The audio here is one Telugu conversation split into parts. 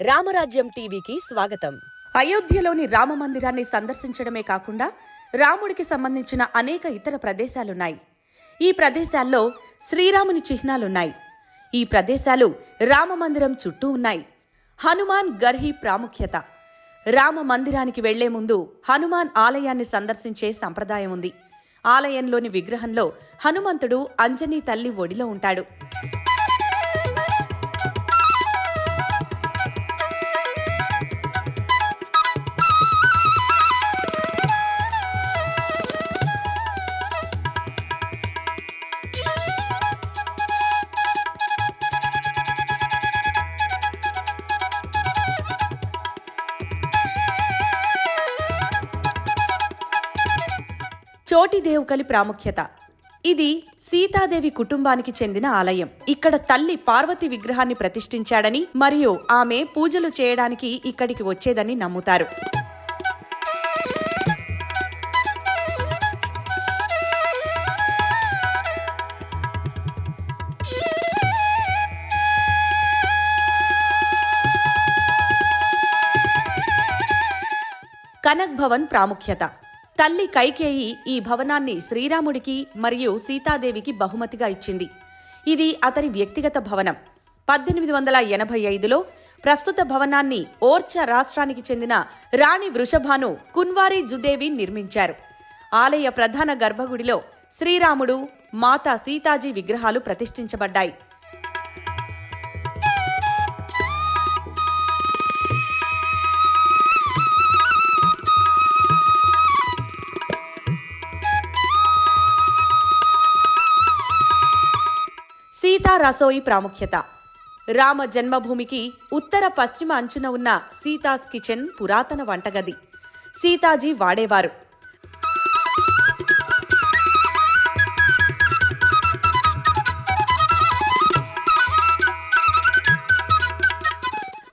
రామరాజ్యం టీవీకి స్వాగతం. అయోధ్యలోని రామ మందిరాన్ని సందర్శించడమే కాకుండా రాముడికి సంబంధించిన అనేక ఇతర ప్రదేశాలున్నాయి. ఈ ప్రదేశాల్లో శ్రీరాముని చిహ్నాలున్నాయి. ఈ ప్రదేశాలు రామ మందిరం చుట్టూ ఉన్నాయి. హనుమాన్ గర్హి ప్రాముఖ్యత. రామ మందిరానికి వెళ్ళే ముందు హనుమాన్ ఆలయాన్ని సందర్శించే సంప్రదాయం ఉంది. ఆలయంలోని విగ్రహంలో హనుమంతుడు అంజనీ తల్లి ఒడిలో ఉంటాడు. చోటిదేవుకలి ప్రాముఖ్యత. ఇది సీతాదేవి కుటుంబానికి చెందిన ఆలయం. ఇక్కడ తల్లి పార్వతి విగ్రహాన్ని ప్రతిష్ఠించాడని మరియు ఆమె పూజలు చేయడానికి ఇక్కడికి వచ్చేదని నమ్ముతారు. కనక్ భవన్ ప్రాముఖ్యత. తల్లి కైకేయి ఈ భవనాన్ని శ్రీరాముడికి మరియు సీతాదేవికి బహుమతిగా ఇచ్చింది. ఇది అతని వ్యక్తిగత భవనం. పద్దెనిమిది వందల ఎనభై ఐదులో ప్రస్తుత భవనాన్ని ఓర్చ రాష్ట్రానికి చెందిన రాణి వృషభాను కున్వారి జుదేవి నిర్మించారు. ఆలయ ప్రధాన గర్భగుడిలో శ్రీరాముడు మాతా సీతాజీ విగ్రహాలు ప్రతిష్ఠించబడ్డాయి. రసోయి ప్రాముఖ్యత. రామ జన్మభూమికి ఉత్తర పశ్చిమ అంచున ఉన్న సీతాస్ కిచెన్ పురాతన వంటగది. సీతాజీ వాడేవారు.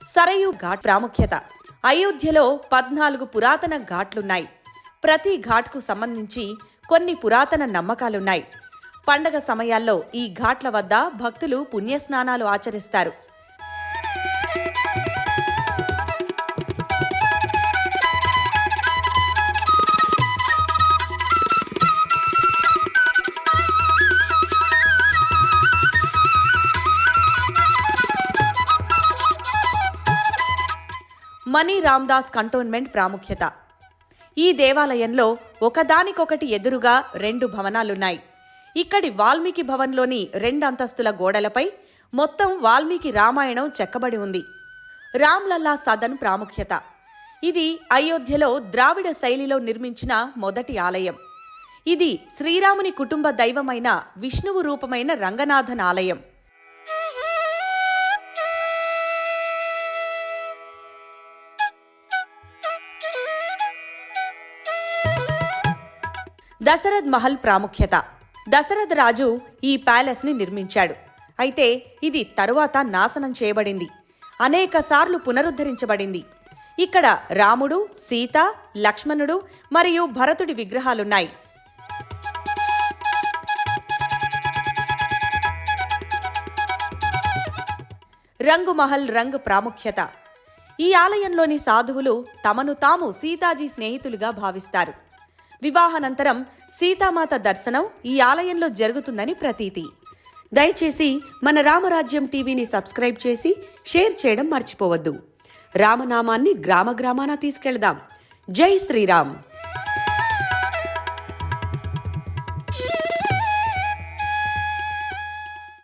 సరయు ఘాట్ ప్రాముఖ్యత. అయోధ్యలో పద్నాలుగు పురాతన ఘాట్లున్నాయి. ప్రతి ఘాట్కు సంబంధించి కొన్ని పురాతన నమ్మకాలున్నాయి. పండగ సమయాల్లో ఈ ఘాట్ల వద్ద భక్తులు పుణ్యస్నానాలు ఆచరిస్తారు. మనీ రామ్దాస్ కంటోన్మెంట్ ప్రాముఖ్యత. ఈ దేవాలయంలో ఒకదానికొకటి ఎదురుగా రెండు భవనాలున్నాయి. ఇక్కడి వాల్మీకి భవన్లోని రెండంతస్తుల గోడలపై మొత్తం వాల్మీకి రామాయణం చెక్కబడి ఉంది. రామ్లల్లా సదన్ ప్రాముఖ్యత. ఇది అయోధ్యలో ద్రావిడ శైలిలో నిర్మించిన మొదటి ఆలయం. ఇది శ్రీరాముని కుటుంబ దైవమైన విష్ణువు రూపమైన రంగనాథన్ ఆలయం. దశరథ్ మహల్ ప్రాముఖ్యత. దశరథ రాజు ఈ ప్యాలెస్ని నిర్మించాడు. అయితే ఇది తరువాత నాశనం చేయబడింది. అనేకసార్లు పునరుద్ధరించబడింది. ఇక్కడ రాముడు సీత లక్ష్మణుడు మరియు భరతుడి విగ్రహాలున్నాయి. రంగుమహల్ రంగ్ ప్రాముఖ్యత. ఈ ఆలయంలోని సాధువులు తమను తాము సీతాజీ స్నేహితులుగా భావిస్తారు. వివాహానంతరం సీతామాత దర్శనం ఈ ఆలయంలో జరుగుతుందని ప్రతీతి. దయచేసి మన రామరాజ్యం టీవీని సబ్స్క్రైబ్ చేసి షేర్ చేయడం మర్చిపోవద్దు. రామనామాన్ని గ్రామ గ్రామాన తీసుకెళ్దాం. జై శ్రీరామ్.